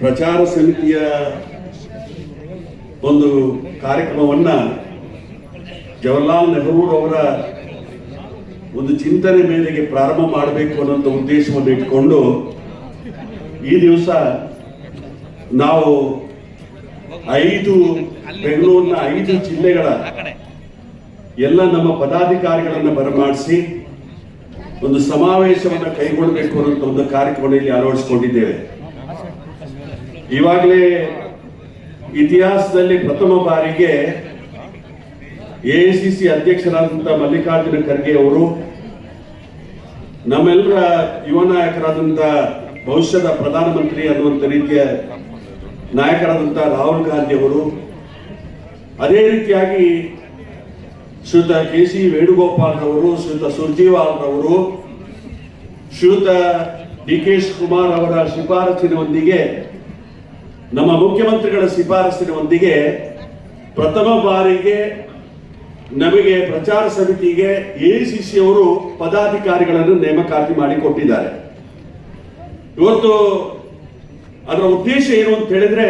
ಪ್ರಚಾರ ಸಮಿತಿಯ ಒಂದು ಕಾರ್ಯಕ್ರಮವನ್ನ ಜವಾಹರ್ಲಾಲ್ ನೆಹರೂ ಅವರ ಒಂದು ಚಿಂತನೆ ಮೇರೆಗೆ ಪ್ರಾರಂಭ ಮಾಡಬೇಕು ಅನ್ನೋಂಥ ಉದ್ದೇಶವನ್ನು ಇಟ್ಕೊಂಡು ಈ ದಿವಸ ನಾವು ಐದು ಬೆಂಗಳೂರಿನ ಐದು ಜಿಲ್ಲೆಗಳ ಎಲ್ಲ ನಮ್ಮ ಪದಾಧಿಕಾರಿಗಳನ್ನು ಬರಮಾಡಿಸಿ ಒಂದು ಸಮಾವೇಶವನ್ನು ಕೈಗೊಳ್ಳಬೇಕು ಅನ್ನೋ ಒಂದು ಕಾರ್ಯಕ್ರಮದಲ್ಲಿ ಅಳವಡಿಸಿಕೊಂಡಿದ್ದೇವೆ. ಈವಾಗಲೇ ಇತಿಹಾಸದಲ್ಲಿ ಪ್ರಥಮ ಬಾರಿಗೆ ಎಐಸಿಸಿ ಅಧ್ಯಕ್ಷರಾದಂಥ ಮಲ್ಲಿಕಾರ್ಜುನ ಖರ್ಗೆ ಅವರು ನಮ್ಮೆಲ್ಲರ ಯುವ ನಾಯಕರಾದಂಥ ಭವಿಷ್ಯದ ಪ್ರಧಾನಮಂತ್ರಿ ಅನ್ನುವಂಥ ರೀತಿಯ ನಾಯಕರಾದಂಥ ರಾಹುಲ್ ಗಾಂಧಿ ಅವರು, ಅದೇ ರೀತಿಯಾಗಿ ಶ್ರೀಯುತ ಕೆ ಸಿ ವೇಣುಗೋಪಾಲ್ ಅವರು ಶ್ರೀಯುತ ಸುರ್ಜೇವಾಲ್ರವರು ಶ್ರೀಯುತ ಡಿ ಕೆ ಶಿವಕುಮಾರ್ ಅವರ ಶಿಫಾರಸಿನೊಂದಿಗೆ ನಮ್ಮ ಮುಖ್ಯಮಂತ್ರಿಗಳ ಶಿಫಾರಸಿನೊಂದಿಗೆ ಪ್ರಥಮ ಬಾರಿಗೆ ನಮಗೆ ಪ್ರಚಾರ ಸಮಿತಿಗೆ ಎಸಿಸಿ ಅವರು ಪದಾಧಿಕಾರಿಗಳನ್ನು ನೇಮಕಾತಿ ಮಾಡಿಕೊಟ್ಟಿದ್ದಾರೆ. ಇವತ್ತು ಅದರ ಉದ್ದೇಶ ಏನು ಅಂತ ಹೇಳಿದ್ರೆ,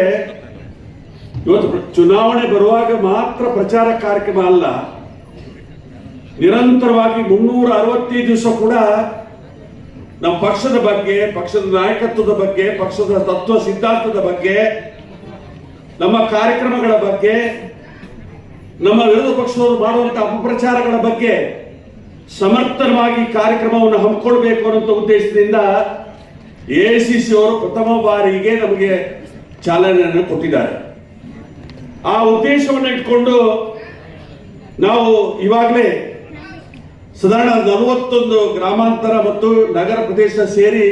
ಇವತ್ತು ಚುನಾವಣೆ ಬರುವಾಗ ಮಾತ್ರ ಪ್ರಚಾರ ಕಾರ್ಯಕ್ರಮ ಅಲ್ಲ, ನಿರಂತರವಾಗಿ ಮುನ್ನೂರ ಅರವತ್ತೈದು ದಿವಸ ಕೂಡ ನಮ್ಮ ಪಕ್ಷದ ಬಗ್ಗೆ, ಪಕ್ಷದ ನಾಯಕತ್ವದ ಬಗ್ಗೆ, ಪಕ್ಷದ ತತ್ವ ಸಿದ್ಧಾಂತದ ಬಗ್ಗೆ, ನಮ್ಮ ಕಾರ್ಯಕ್ರಮಗಳ ಬಗ್ಗೆ, ನಮ್ಮ ವಿರೋಧ ಪಕ್ಷದವರು ಮಾಡುವಂತಹ ಅಪಪ್ರಚಾರಗಳ ಬಗ್ಗೆ ಸಮರ್ಥನವಾಗಿ ಕಾರ್ಯಕ್ರಮವನ್ನು ಹಮ್ಮಿಕೊಳ್ಬೇಕು ಅನ್ನೋ ಉದ್ದೇಶದಿಂದ ಎಐಸಿಸಿ ಅವರು ಪ್ರಥಮ ಬಾರಿಗೆ ನಮಗೆ ಚಾಲನೆಯನ್ನು ಕೊಟ್ಟಿದ್ದಾರೆ. ಆ ಉದ್ದೇಶವನ್ನು ಇಟ್ಕೊಂಡು ನಾವು ಇವಾಗಲೇ ಸಾಧಾರಣ ನಲವತ್ತೊಂದು ಗ್ರಾಮಾಂತರ ಮತ್ತು ನಗರ ಪ್ರದೇಶ ಸೇರಿ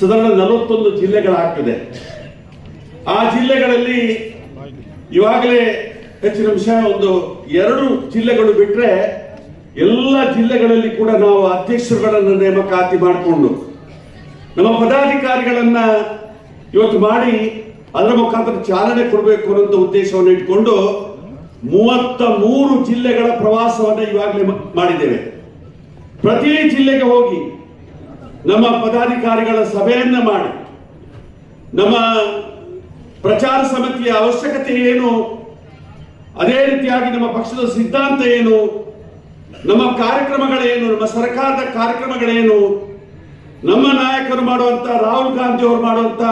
ಸಾಧಾರಣ ನಲವತ್ತೊಂದು ಜಿಲ್ಲೆಗಳಾಗ್ತದೆ. ಆ ಜಿಲ್ಲೆಗಳಲ್ಲಿ ಇವಾಗಲೇ ಹೆಚ್ಚಿನ ವಿಷಯ, ಒಂದು ಎರಡು ಜಿಲ್ಲೆಗಳು ಬಿಟ್ಟರೆ ಎಲ್ಲ ಜಿಲ್ಲೆಗಳಲ್ಲಿ ಕೂಡ ನಾವು ಅಧ್ಯಕ್ಷರುಗಳನ್ನು ನೇಮಕಾತಿ ಮಾಡಿಕೊಂಡು, ನಮ್ಮ ಪದಾಧಿಕಾರಿಗಳನ್ನ ಇವತ್ತು ಮಾಡಿ ಅದರ ಮುಖಾಂತರ ಚಾಲನೆ ಕೊಡಬೇಕು ಅನ್ನೋ ಉದ್ದೇಶವನ್ನು ಇಟ್ಕೊಂಡು ಮೂವತ್ತ ಮೂರು ಜಿಲ್ಲೆಗಳ ಪ್ರವಾಸವನ್ನು ಇವಾಗಲೇ ಮಾಡಿದ್ದೇವೆ. ಪ್ರತಿ ಜಿಲ್ಲೆಗೆ ಹೋಗಿ ನಮ್ಮ ಪದಾಧಿಕಾರಿಗಳ ಸಭೆಯನ್ನ ಮಾಡಿ, ನಮ್ಮ ಪ್ರಚಾರ ಸಮಿತಿಯ ಅವಶ್ಯಕತೆ ಏನು, ಅದೇ ರೀತಿಯಾಗಿ ನಮ್ಮ ಪಕ್ಷದ ಸಿದ್ಧಾಂತ ಏನು, ನಮ್ಮ ಕಾರ್ಯಕ್ರಮಗಳೇನು, ನಮ್ಮ ಸರ್ಕಾರದ ಕಾರ್ಯಕ್ರಮಗಳೇನು, ನಮ್ಮ ನಾಯಕರು ಮಾಡುವಂತ, ರಾಹುಲ್ ಗಾಂಧಿ ಅವರು ಮಾಡುವಂತ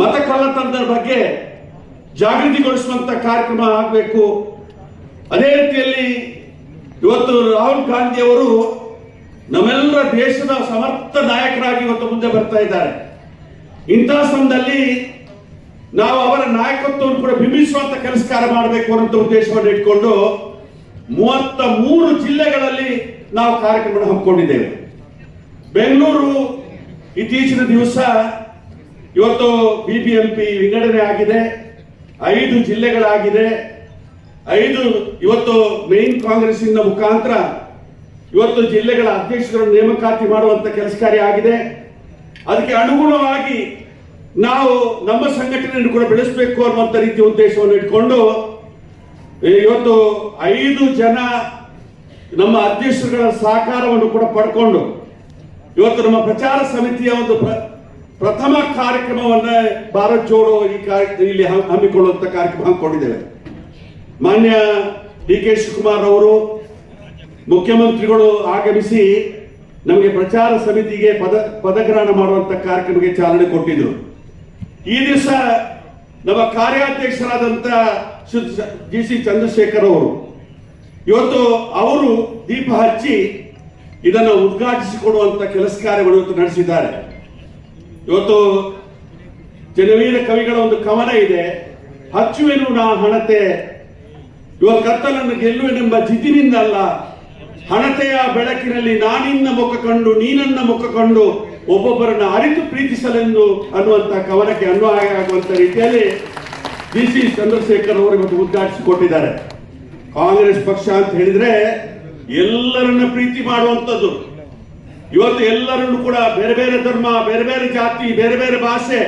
ಮತ ಕಳ್ಳತನದ ಬಗ್ಗೆ ಜಾಗೃತಿಗೊಳಿಸುವಂತ ಕಾರ್ಯಕ್ರಮ ಆಗಬೇಕು. ಅದೇ ರೀತಿಯಲ್ಲಿ ರಾಹುಲ್ ಗಾಂಧಿ ಅವರು ನಮ್ಮೆಲ್ಲರ ದೇಶದ ಸಮರ್ಥ ನಾಯಕರಾಗಿ ಇವತ್ತು ಮುಂದೆ ಬರ್ತಾ ಇದ್ದಾರೆ. ಇಂತಹ ಸಮಯದಲ್ಲಿ ನಾವು ಅವರ ನಾಯಕತ್ವವನ್ನು ಕೂಡ ಬಿಂಬಿಸುವಂತ ಕೆಲಸ ಕಾರ್ಯ ಮಾಡಬೇಕು ಅನ್ನೋ ಉದ್ದೇಶವನ್ನು ಇಟ್ಕೊಂಡು ಮೂವತ್ತ ಮೂರು ಜಿಲ್ಲೆಗಳಲ್ಲಿ ನಾವು ಕಾರ್ಯಕ್ರಮ ಹಮ್ಮಿಕೊಂಡಿದ್ದೇವೆ. ಬೆಂಗಳೂರು ಇತ್ತೀಚಿನ ದಿವಸ ಇವತ್ತು ಬಿಬಿಎಂಪಿ ವಿಂಗಡಣೆ ಆಗಿದೆ. ಐದು ಜಿಲ್ಲೆಗಳಾಗಿದೆ. ಐದು, ಇವತ್ತು ಮೇನ್ ಇಂದ ಮುಖಾಂತರ ಇವತ್ತು ಜಿಲ್ಲೆಗಳ ಅಧ್ಯಕ್ಷರ ನೇಮಕಾತಿ ಮಾಡುವಂತ ಕೆಲಸ ಕಾರ್ಯ ಆಗಿದೆ. ಅದಕ್ಕೆ ಅನುಗುಣವಾಗಿ ನಾವು ನಮ್ಮ ಸಂಘಟನೆಯನ್ನು ಕೂಡ ಬೆಳೆಸಬೇಕು ಅನ್ನುವಂಥ ರೀತಿ ಉದ್ದೇಶವನ್ನು ಇಟ್ಕೊಂಡು ಇವತ್ತು ಐದು ಜನ ನಮ್ಮ ಅಧ್ಯಕ್ಷರುಗಳ ಸಹಕಾರವನ್ನು ಕೂಡ ಪಡ್ಕೊಂಡು, ಇವತ್ತು ನಮ್ಮ ಪ್ರಚಾರ ಸಮಿತಿಯ ಒಂದು ಪ್ರ- ಪ್ರಥಮ ಕಾರ್ಯಕ್ರಮವನ್ನ ಭಾರತ್ ಜೋಡೋ ಈ ಇಲ್ಲಿ ಹಮ್- ಹಮ್ಮಿಕೊಳ್ಳುವಂತ ಕಾರ್ಯಕ್ರಮ ಹಮ್ಮಿಕೊಂಡಿದ್ದೇವೆ. ಮಾನ್ಯ ಡಿ ಕೆ ಶಿವಕುಮಾರ್ ಅವರು ಮುಖ್ಯಮಂತ್ರಿಗಳು ಆಗಮಿಸಿ ನಮಗೆ ಪ್ರಚಾರ ಸಮಿತಿಗೆ ಪದ, ಪದಗ್ರಹಣ ಮಾಡುವಂತ ಕಾರ್ಯಕ್ರಮಕ್ಕೆ ಚಾಲನೆ ಕೊಟ್ಟಿದ್ರು. ಈ ದಿವಸ ನಮ್ಮ ಕಾರ್ಯಾಧ್ಯಕ್ಷರಾದಂತ ಜಿ ಸಿ ಚಂದ್ರಶೇಖರ್ ಅವರು, ಇವತ್ತು ಅವರು ದೀಪ ಹಚ್ಚಿ ಇದನ್ನು ಉದ್ಘಾಟಿಸಿಕೊಡುವಂತ ಕೆಲಸ ಕಾರ್ಯಗಳು ಇವತ್ತು ನಡೆಸಿದ್ದಾರೆ. ಇವತ್ತು ಜನವೀರ ಕವಿಗಳ ಒಂದು ಕವನ ಇದೆ, ಹಚ್ಚುವೆನು ನಾ ಹಣತೆ ಇವತ್ತು ಕತ್ತಲನ್ನು ಗೆಲ್ಲುವೆನೆಂಬ ಜಿತಿನಿಂದ ಅಲ್ಲ ಹಣತೆಯ ಬೆಳಕಿನಲ್ಲಿ ನಾನಿನ್ನ ಮುಖ ಕಂಡು, ನೀನನ್ನ ಮುಖ ಕಂಡು ಒಬ್ಬೊಬ್ಬರನ್ನ ಅರಿತು ಪ್ರೀತಿಸಲೆಂದು ಅನ್ನುವಂತಹ ಕವನಕ್ಕೆ ಅನ್ವಯ ಆಗುವಂತ ರೀತಿಯಲ್ಲಿ ಡಿ ಸಿ ಚಂದ್ರಶೇಖರ್ ಅವರು ಇವತ್ತು ಉದ್ಘಾಟಿಸಿಕೊಟ್ಟಿದ್ದಾರೆ ಕಾಂಗ್ರೆಸ್ ಪಕ್ಷ ಅಂತ ಹೇಳಿದ್ರೆ ಎಲ್ಲರನ್ನ ಪ್ರೀತಿ ಮಾಡುವಂಥದ್ದು. ಇವತ್ತು ಎಲ್ಲರನ್ನು ಕೂಡ ಬೇರೆ ಬೇರೆ ಧರ್ಮ, ಬೇರೆ ಬೇರೆ ಜಾತಿ, ಬೇರೆ ಬೇರೆ ಭಾಷೆ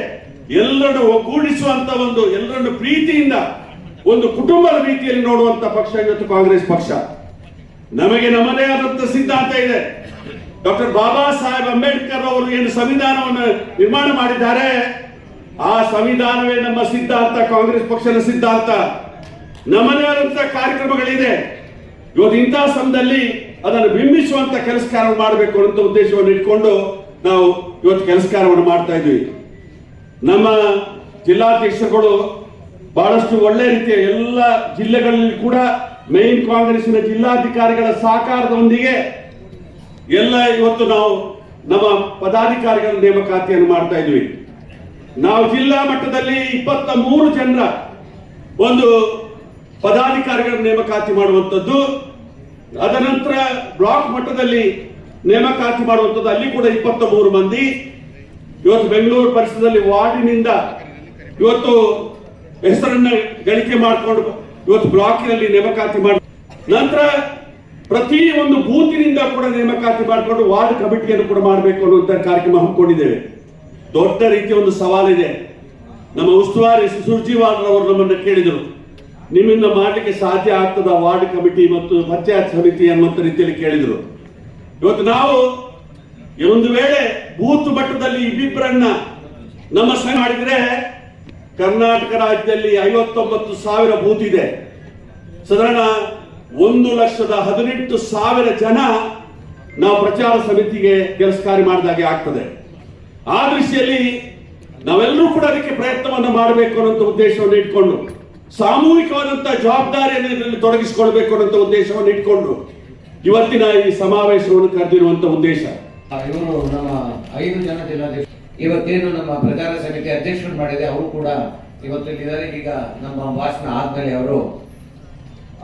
ಎಲ್ಲರನ್ನು ಒಗ್ಗೂಡಿಸುವಂತ ಒಂದು ಎಲ್ಲರನ್ನು ಪ್ರೀತಿಯಿಂದ ಒಂದು ಕುಟುಂಬದ ರೀತಿಯಲ್ಲಿ ನೋಡುವಂತ ಪಕ್ಷ ಇವತ್ತು ಕಾಂಗ್ರೆಸ್ ಪಕ್ಷ. ನಮಗೆ ನಮ್ಮದೇ ಆದಂತ ಸಿದ್ಧಾಂತ ಇದೆ. ಡಾಕ್ಟರ್ ಬಾಬಾ ಸಾಹೇಬ್ ಅಂಬೇಡ್ಕರ್ ಅವರು ಏನು ಸಂವಿಧಾನವನ್ನು ನಿರ್ಮಾಣ ಮಾಡಿದ್ದಾರೆ? ಆ ಸಂವಿಧಾನವೇ ನಮ್ಮ ಸಿದ್ಧಾಂತ, ಕಾಂಗ್ರೆಸ್ ಪಕ್ಷದ ಸಿದ್ಧಾಂತ. ನಮ್ಮದೇ ಆದಂತ ಕಾರ್ಯಕ್ರಮಗಳಿದೆ. ಇವತ್ತು ಇಂತಹ ಸಮಯದಲ್ಲಿ ಅದನ್ನು ಬಿಂಬಿಸುವಂತ ಕೆಲಸ ಕಾರ್ಯ ಮಾಡಬೇಕು ಅಂತ ಉದ್ದೇಶವನ್ನು ಇಟ್ಕೊಂಡು ನಾವು ಇವತ್ತು ಕೆಲಸ ಕಾರ್ಯವನ್ನು ಮಾಡ್ತಾ ಇದ್ವಿ. ನಮ್ಮ ಜಿಲ್ಲಾಧ್ಯಕ್ಷರುಗಳು ಬಹಳಷ್ಟು ಒಳ್ಳೆ ರೀತಿಯ ಎಲ್ಲ ಜಿಲ್ಲೆಗಳಲ್ಲಿ ಕೂಡ ಮೇನ್ ಕಾಂಗ್ರೆಸ್ನ ಜಿಲ್ಲಾಧಿಕಾರಿಗಳ ಸಹಕಾರದೊಂದಿಗೆ ಎಲ್ಲ ಇವತ್ತು ನಾವು ನಮ್ಮ ಪದಾಧಿಕಾರಿಗಳ ನೇಮಕಾತಿಯನ್ನು ಮಾಡ್ತಾ ಇದ್ವಿ. ನಾವು ಜಿಲ್ಲಾ ಮಟ್ಟದಲ್ಲಿ ಇಪ್ಪತ್ತ ಮೂರು ಜನರ ಒಂದು ಪದಾಧಿಕಾರಿಗಳ ನೇಮಕಾತಿ ಮಾಡುವಂಥದ್ದು. ಅದನಂತರ ಬ್ಲಾಕ್ ಮಟ್ಟದಲ್ಲಿ ನೇಮಕಾತಿ ಮಾಡುವಂಥದ್ದು. ಅಲ್ಲಿ ಕೂಡ ಇಪ್ಪತ್ತ ಮೂರು ಮಂದಿ. ಇವತ್ತು ಬೆಂಗಳೂರು ಪರಿಸರದಲ್ಲಿ ವಾರ್ಡಿನಿಂದ ಇವತ್ತು ಹೆಸರನ್ನ ಗಳಿಕೆ ಮಾಡಿಕೊಂಡು ಇವತ್ತು ಬ್ಲಾಕಿನಲ್ಲಿ ನೇಮಕಾತಿ ಮಾಡಿ ನಂತರ ಪ್ರತಿ ಒಂದು ಬೂತಿನಿಂದ ಕೂಡ ನೇಮಕಾತಿ ಮಾಡಿಕೊಂಡು ವಾರ್ಡ್ ಕಮಿಟಿಯನ್ನು ಕೂಡ ಮಾಡಬೇಕು ಅನ್ನುವಂತ ಕಾರ್ಯಕ್ರಮ ಹಮ್ಮಿಕೊಂಡಿದ್ದೇವೆ. ದೊಡ್ಡ ರೀತಿಯ ಒಂದು ಸವಾಲಿದೆ. ನಮ್ಮ ಉಸ್ತುವಾರಿ ಸುರ್ಜಿವಾಲ್ ಅವರು ನಮ್ಮನ್ನು ಕೇಳಿದರು. ನಿಮ್ಮಿಂದ ಮಾಡಲಿಕ್ಕೆ ಸಾಧ್ಯ ಆಗ್ತದ ವಾರ್ಡ್ ಕಮಿಟಿ ಮತ್ತು ಪಂಚಾಯತ್ ಸಮಿತಿ ಅನ್ನುವಂಥ ರೀತಿಯಲ್ಲಿ ಕೇಳಿದರು. ಇವತ್ತು ನಾವು ಒಂದು ವೇಳೆ ಬೂತ್ ಮಟ್ಟದಲ್ಲಿ ಇಬ್ಬಿಬ್ಬರನ್ನ ನಮ್ಮ ಸಂಘ ಮಾಡಿದ್ರೆ ಕರ್ನಾಟಕ ರಾಜ್ಯದಲ್ಲಿ ಐವತ್ತೊಂಬತ್ತು ಸಾವಿರ ಬೂತ್ ಇದೆ. ಸಾಧಾರಣ ಒಂದು ಲಕ್ಷದ ಹದಿನೆಂಟು ಸಾವಿರ ಜನ ನಾವು ಪ್ರಚಾರ ಸಮಿತಿಗೆ ಕೆಲಸ ಕಾರ್ಯ ಮಾಡಿದಾಗೆ ಆಗ್ತದೆ. ಆ ದೃಷ್ಟಿಯಲ್ಲಿ ನಾವೆಲ್ಲರೂ ಕೂಡ ಅದಕ್ಕೆ ಪ್ರಯತ್ನವನ್ನು ಮಾಡಬೇಕು ಅನ್ನೋ ಉದ್ದೇಶವನ್ನು ಇಟ್ಕೊಂಡು ಸಾಮೂಹಿಕವಾದಂತಹ ಜವಾಬ್ದಾರಿಯನ್ನು ತೊಡಗಿಸಿಕೊಳ್ಬೇಕು ಅನ್ನೋ ಉದ್ದೇಶವನ್ನು ಇಟ್ಕೊಂಡು ಇವತ್ತಿನ ಈ ಸಮಾವೇಶವನ್ನು ಕರೆದಿರುವಂತಹ ಉದ್ದೇಶ. ಇವರು ನಮ್ಮ ಐದು ಜನ ಜಿಲ್ಲಾಧ್ಯಕ್ಷ ಇವತ್ತೇನು ನಮ್ಮ ಪ್ರಚಾರ ಸಮಿತಿ ಅಧ್ಯಕ್ಷರು ಮಾಡಿದೆ, ಅವರು ಕೂಡ ಇವತ್ತು ಇಲ್ಲಿದ್ದಾರೆ ಈಗ ನಮ್ಮ ಭಾಷಣ ಆದ್ಮೇಲೆ ಅವರು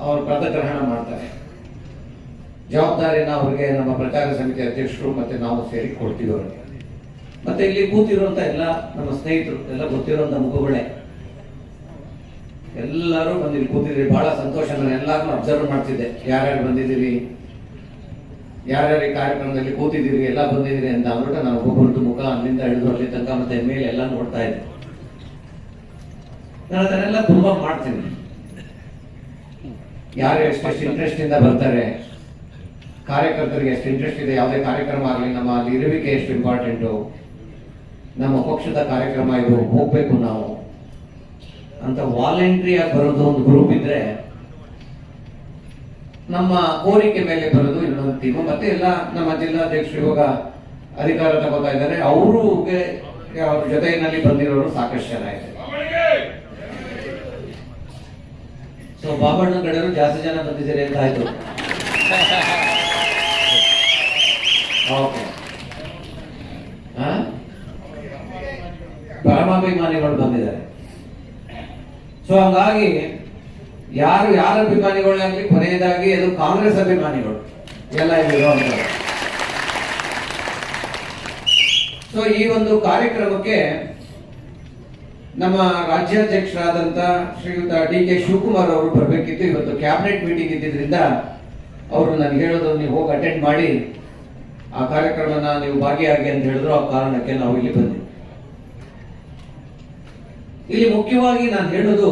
ಅವರು ಪದಗ್ರಹಣ ಮಾಡ್ತಾರೆ. ಜವಾಬ್ದಾರಿನ ಅವರಿಗೆ ನಮ್ಮ ಪ್ರಚಾರ ಸಮಿತಿ ಅಧ್ಯಕ್ಷರು ಮತ್ತೆ ನಾವು ಸೇರಿ ಕೊಡ್ತೀವಿ ಅವರಿಗೆ. ಮತ್ತೆ ಇಲ್ಲಿ ಕೂತಿರುವಂತ ಎಲ್ಲ ನಮ್ಮ ಸ್ನೇಹಿತರು, ಎಲ್ಲ ಗೊತ್ತಿರುವಂತ ಮುಖಗಳೇ ಎಲ್ಲರೂ ಬಂದಿಲ್ಲಿ ಕೂತಿದ್ರಿ ಬಹಳ ಸಂತೋಷ. ನಾನು ಎಲ್ಲಾರನ್ನು ಅಬ್ಸರ್ವ್ ಮಾಡ್ತಿದ್ದೆ. ಯಾರ್ಯಾರು ಬಂದಿದ್ದೀರಿ? ಯಾರ್ಯಾರು ಕಾರ್ಯಕ್ರಮದಲ್ಲಿ ಕೂತಿದ್ದೀರಿ, ಎಲ್ಲ ಬಂದಿದ್ದೀರಿ ಅಂತ ಅಂದ್ಬಿಟ್ಟು ನಾನು ಒಬ್ಬೊಬ್ಬರದ್ದು ಮುಖ ಅಲ್ಲಿಂದ ಹಿಡಿದು ಅಲ್ಲಿ ತನಕ ಮತ್ತೆ ಮೇಲೆ ಎಲ್ಲ ನೋಡ್ತಾ ಇದ್ದೆ. ನಾನು ಅದನ್ನೆಲ್ಲ ತುಂಬಾ ಮಾಡ್ತೀನಿ. ಯಾರು ಎಷ್ಟೆಷ್ಟು ಇಂಟ್ರೆಸ್ಟ್ ಇಂದ ಬರ್ತಾರೆ, ಕಾರ್ಯಕರ್ತರಿಗೆ ಎಷ್ಟು ಇಂಟ್ರೆಸ್ಟ್ ಇದೆ, ಯಾವುದೇ ಕಾರ್ಯಕ್ರಮ ಆಗಲಿ, ನಮ್ಮ ಅಲ್ಲಿ ಇರುವಿಕೆ ಎಷ್ಟು ಇಂಪಾರ್ಟೆಂಟು ನಮ್ಮ ಪಕ್ಷದ ಕಾರ್ಯಕ್ರಮ ಇದು ಹೋಗ್ಬೇಕು ನಾವು ಅಂತ ವಾಲಂಟ್ರಿ ಆಗಿ ಬರೋದು ಒಂದು ಗ್ರೂಪ್ ಇದ್ರೆ ನಮ್ಮ ಕೋರಿಕೆ ಮೇಲೆ ಬರೋದು ಇನ್ನೊಂದು ಟೀಮು ಮತ್ತೆ ಎಲ್ಲ ನಮ್ಮ ಜಿಲ್ಲಾಧ್ಯಕ್ಷರು ಇವಾಗ ಅಧಿಕಾರ ತಗೋತಾ ಇದ್ದಾರೆ. ಅವ್ರಿಗೆ ಅವ್ರ ಜೊತೆಯಲ್ಲಿ ಬಂದಿರೋರು ಸಾಕಷ್ಟು ಜನ ಇದೆ ಸೊ ಬಾಬಣ್ಣ ಕಡೆಯವರು ಜಾಸ್ತಿ ಜನ ಬಂದಿದ್ದಾರೆ ಅಂತ ಆಯ್ತು. ಓಕೆ ಪರಮಾಭಿಮಾನಿಗಳು ಬಂದಿದ್ದಾರೆ. ಸೊ ಹಂಗಾಗಿ ಯಾರು ಯಾರ ಅಭಿಮಾನಿಗಳಾಗ್ಲಿ ಕೊನೆಯದಾಗಿ ಅದು ಕಾಂಗ್ರೆಸ್ ಅಭಿಮಾನಿಗಳು. ಎಲ್ಲ ಇರುವಂತದ್ದು ಸೊ ಈ ಒಂದು ಕಾರ್ಯಕ್ರಮಕ್ಕೆ ನಮ್ಮ ರಾಜ್ಯಾಧ್ಯಕ್ಷರಾದಂತ ಶ್ರೀಯುತ ಡಿ ಕೆ ಶಿವಕುಮಾರ್ ಅವರು ಬರಬೇಕಿತ್ತು. ಇವತ್ತು ಕ್ಯಾಬಿನೆಟ್ ಮೀಟಿಂಗ್ ಇದ್ದಿದ್ರಿಂದ ಅವರು ನನಗೆ ಹೇಳೋದು, ನೀವು ಹೋಗಿ ಅಟೆಂಡ್ ಮಾಡಿ. ಆ ಕಾರ್ಯಕ್ರಮನ ನೀವು ಭಾಗಿಯಾಗಿ ಅಂತ ಹೇಳಿದ್ರು. ಆ ಕಾರಣಕ್ಕೆ ನಾವು ಇಲ್ಲಿ ಬಂದಿವಿ ಇಲ್ಲಿ ಮುಖ್ಯವಾಗಿ ನಾನು ಹೇಳೋದು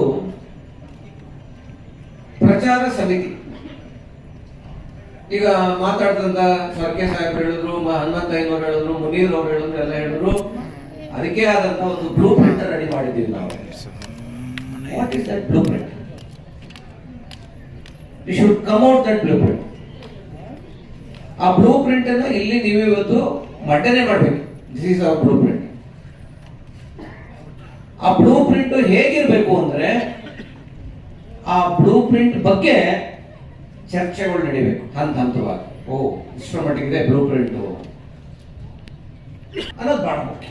ಪ್ರಚಾರ ಸಮಿತಿ. ಈಗ ಮಾತಾಡಿದಂತ ಸ್ವರ್ಗೆ ಸಾಹೇಬ್ ಹೇಳಿದ್ರು, ಮ- ಹನುಮಂತಯ್ಯನವ್ರು ಹೇಳಿದ್ರು, ಮುನೀರ್ ಅವ್ರು ಹೇಳಿದ್ರು, ಎಲ್ಲ ಹೇಳಿದ್ರು. ಅದಕ್ಕೆ ಆದಂತ ಒಂದು ಬ್ಲೂ ಪ್ರಿಂಟ್ ರೆಡಿ ಮಾಡಿದ್ದೀವಿ ನಾವು. What is that you should come out that blueprint ಆ ಬ್ಲೂ ಪ್ರಿಂಟ್ ಅನ್ನ ಇಲ್ಲಿ ನೀವು ಇವತ್ತು ಮಂಡನೆ ಮಾಡ್ಬೇಕು. This is our blue print ಆ ಬ್ಲೂ ಪ್ರಿಂಟ್ ಹೇಗಿರ್ಬೇಕು ಅಂದ್ರೆ ಆ ಬ್ಲೂ ಪ್ರಿಂಟ್ ಬಗ್ಗೆ ಚರ್ಚೆಗಳು ನಡಿಬೇಕು, ಹಂತ ಹಂತವಾಗಿ. ಓ ಇಷ್ಟರ ಮಟ್ಟಿಗಿದೆ ಬ್ಲೂ ಪ್ರಿಂಟ್ ಅನ್ನೋದು ಬಹಳ ಮುಖ್ಯ.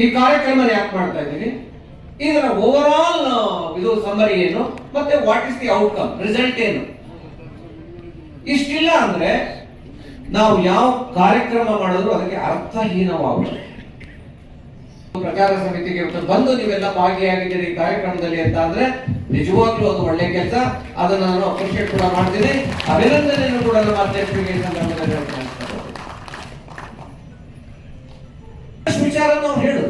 ಈ ಕಾರ್ಯಕ್ರಮ ಯಾಕೆ ಮಾಡ್ತಾ ಇದ್ದೀನಿ? ಇದರ ಓವರ್ ಆಲ್ ಇದು ಸಮರಿ ಏನು, ಮತ್ತೆ what is the outcome result ಏನು? ಇಷ್ಟಿಲ್ಲ ಅಂದ್ರೆ ನಾವು ಯಾವ ಕಾರ್ಯಕ್ರಮ ಮಾಡಿದ್ರು ಅದಕ್ಕೆ ಅರ್ಥಹೀನವಾಗುತ್ತೆ ಪ್ರಚಾರ ಸಮಿತಿಗೆ ಬಂದು ನೀವೆಲ್ಲ ಭಾಗಿಯಾಗಿದ್ದೀರಿ ಈ ಕಾರ್ಯಕ್ರಮದಲ್ಲಿ ಅಂತ ಅಂದ್ರೆ ನಿಜವಾಗ್ಲೂ ಅದು ಒಳ್ಳೆ ಕೆಲಸ. ಅದನ್ನ ನಾನು ಅಪ್ರಿಷಿಯೇಟ್ ಕೂಡ ಮಾಡ್ತೀನಿ. ಅಭಿನಂದನೆಯನ್ನು ಕೂಡ ನಮ್ಮ ಅಧ್ಯಕ್ಷರಿಗೆ ಸಂದರ್ಭದಲ್ಲಿ ವಿಚಾರ ನಾವು ಹೇಳು.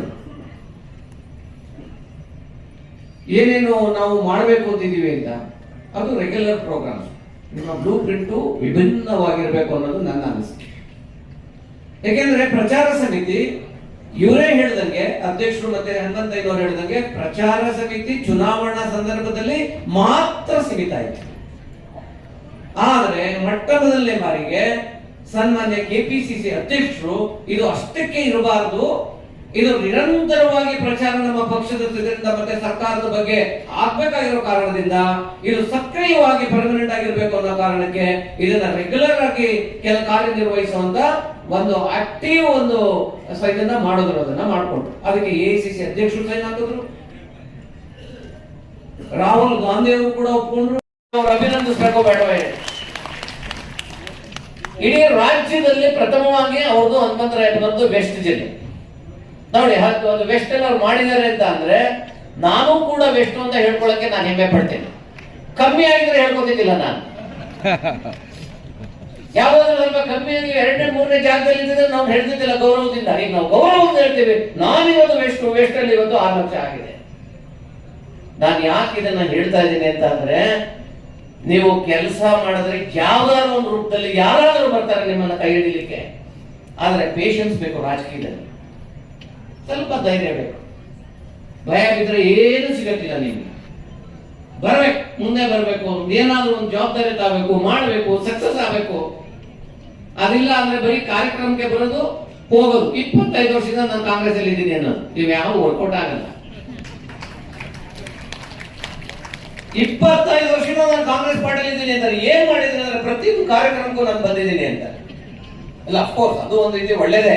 ಏನೇನು ನಾವು ಮಾಡಬೇಕು ಅಂತಿದ್ದೀವಿ ಅಂತ. ಅದು ರೆಗ್ಯುಲರ್ ಪ್ರೋಗ್ರಾಮ್ ನಿಮ್ಮ ಬ್ಲೂ ಪ್ರಿಂಟು ವಿಭಿನ್ನವಾಗಿರಬೇಕು ಅನ್ನೋದು ನನ್ನ ಅನಿಸಿಕೆ. ಯಾಕೆಂದ್ರೆ ಪ್ರಚಾರ ಸಮಿತಿ ಇವರೇ ಹೇಳಿದಂಗೆ, ಅಧ್ಯಕ್ಷರು ಮತ್ತೆ ಹನುಮಂತಯ್ಯನವರು ಹೇಳಿದಂಗೆ ಪ್ರಚಾರ ಸಮಿತಿ ಚುನಾವಣಾ ಸಂದರ್ಭದಲ್ಲಿ ಮಾತ್ರ ಸೀಮಿತ ಆಯ್ತು ಆದರೆ ಮೊಟ್ಟಮೊದಲನೇ ಬಾರಿಗೆ ಸನ್ಮಾನ್ಯ ಕೆಪಿಸಿಸಿ ಅಧ್ಯಕ್ಷರು ಇದು ಅಷ್ಟಕ್ಕೆ ಇರಬಾರದು, ಇದು ನಿರಂತರವಾಗಿ ಪ್ರಚಾರ ನಮ್ಮ ಪಕ್ಷದ ಮತ್ತೆ ಸರ್ಕಾರದ ಬಗ್ಗೆ ಆಗ್ಬೇಕಾಗಿರೋ ಕಾರಣದಿಂದ ಇದು ಸಕ್ರಿಯವಾಗಿ ಪರ್ಮನೆಂಟ್ ಆಗಿರ್ಬೇಕು ಅನ್ನೋ ಕಾರಣಕ್ಕೆ ಇದನ್ನ ರೆಗ್ಯುಲರ್ ಆಗಿ ಕೆಲ ಕಾರ್ಯನಿರ್ವಹಿಸುವಂತ ಒಂದು ಆಕ್ಟಿವ್ ಒಂದು ಸ- ಇದನ್ನ ಮಾಡಿದ್ರು ಅದನ್ನ ಮಾಡ್ಕೊಂಡ್ರು ಅದಕ್ಕೆ ಎ ಸಿ ಅಧ್ಯಕ್ಷರು ಸೈನ್ ಹಾಕಿದ್ರು. ರಾಹುಲ್ ಗಾಂಧಿ ಅವರು ಕೂಡ ಒಪ್ಕೊಂಡ್ರು. ಅವ್ರು ಬೇಡವೇ ಇಡೀ ರಾಜ್ಯದಲ್ಲಿ ಪ್ರಥಮವಾಗಿ ಅವ್ರದ್ದು ಹನುಮಂತರಾಯ ಬಂದು ವೆಸ್ಟ್ ಜಿಲ್ಲೆ. ನೋಡಿ ಒಂದು ವೆಸ್ಟ್ ಅಲ್ಲಿ ಅವ್ರು ಮಾಡಿದ್ದಾರೆ ಅಂತ ಅಂದ್ರೆ ನಾನು ಕೂಡ ವೆಸ್ಟ್ ಅಂತ ಹೇಳ್ಕೊಳಕ್ಕೆ ನಾನು ಹೆಮ್ಮೆ ಪಡ್ತೇನೆ. ಕಮ್ಮಿ ಆಗಿದ್ರೆ ಹೇಳ್ಕೊತಿದ್ದಿಲ್ಲ ನಾನು. ಯಾವ್ದಾದ್ರು ಸ್ವಲ್ಪ ಆಗಿ ಎರಡನೇ, ಮೂರನೇ ಜಾಗದಲ್ಲಿ ಇದ್ದಿದ್ರೆ ನಾವು ಹೇಳ್ತಿದ್ದಿಲ್ಲ ಗೌರವದಿಂದ. ಈಗ ನಾವು ಗೌರವದಿಂದ ಹೇಳ್ತೀವಿ. ನಾನಿವತ್ತು ವೆಸ್ಟ್ ವೆಸ್ಟ್ ಅಲ್ಲಿ ಇವತ್ತು ಆರು ಲಕ್ಷ ಆಗಿದೆ. ನಾನು ಯಾಕೆ ಇದನ್ನ ಹೇಳ್ತಾ ಇದ್ದೀನಿ ಅಂತ ಅಂದ್ರೆ, ನೀವು ಕೆಲಸ ಮಾಡಿದ್ರೆ ಯಾವ್ದಾದ್ರು ಒಂದು ರೂಪದಲ್ಲಿ ಯಾರಾದರೂ ಬರ್ತಾರೆ ನಿಮ್ಮನ್ನ ಕೈ ಹಿಡಿಲಿಕ್ಕೆ. ಆದ್ರೆ ಪೇಷನ್ಸ್ ಬೇಕು ರಾಜಕೀಯದಲ್ಲಿ. ಸ್ವಲ್ಪ ಧೈರ್ಯ ಬೇಕು. ಭಯ ಬಿದ್ರೆ ಏನು ಸಿಗತ್ತಿಲ್ಲ ನಿಮ್ಗೆ. ಬರ್ಬೇಕು, ಮುಂದೆ ಬರಬೇಕು, ಏನಾದ್ರೂ ಒಂದು ಜವಾಬ್ದಾರಿ ತಾಬೇಕು, ಮಾಡಬೇಕು ಸಕ್ಸಸ್ ಆಗಬೇಕು. ಅದಿಲ್ಲ ಅಂದ್ರೆ ಬರೀ ಕಾರ್ಯಕ್ರಮಕ್ಕೆ ಬರೋದು ಹೋಗೋದು. ಇಪ್ಪತ್ತೈದು ವರ್ಷದಿಂದ ನಾನು ಕಾಂಗ್ರೆಸ್ ಅಲ್ಲಿ ಇದ್ದೀನಿ ಅನ್ನೋದು. ನೀವು ಯಾವ ವರ್ಕೌಟ್ ಆಗಲ್ಲ. ಇಪ್ಪತ್ತೈದು ವರ್ಷದಿಂದ ನಾನು ಕಾಂಗ್ರೆಸ್ ಪಾರ್ಟಿಯಲ್ಲಿ ಇದ್ದೀನಿ ಅಂತಾರೆ. ಏನ್ ಮಾಡಿದ್ದೀನಿ ಅಂದ್ರೆ ಪ್ರತಿಯೊಂದು ಕಾರ್ಯಕ್ರಮಕ್ಕೂ ನಾನು ಬಂದಿದ್ದೀನಿ ಅಂತ. ಅಲ್ಲ ಅಫ್ಕೋರ್ಸ್ ಅದು ಒಂದು ರೀತಿ ಒಳ್ಳೇದೇ.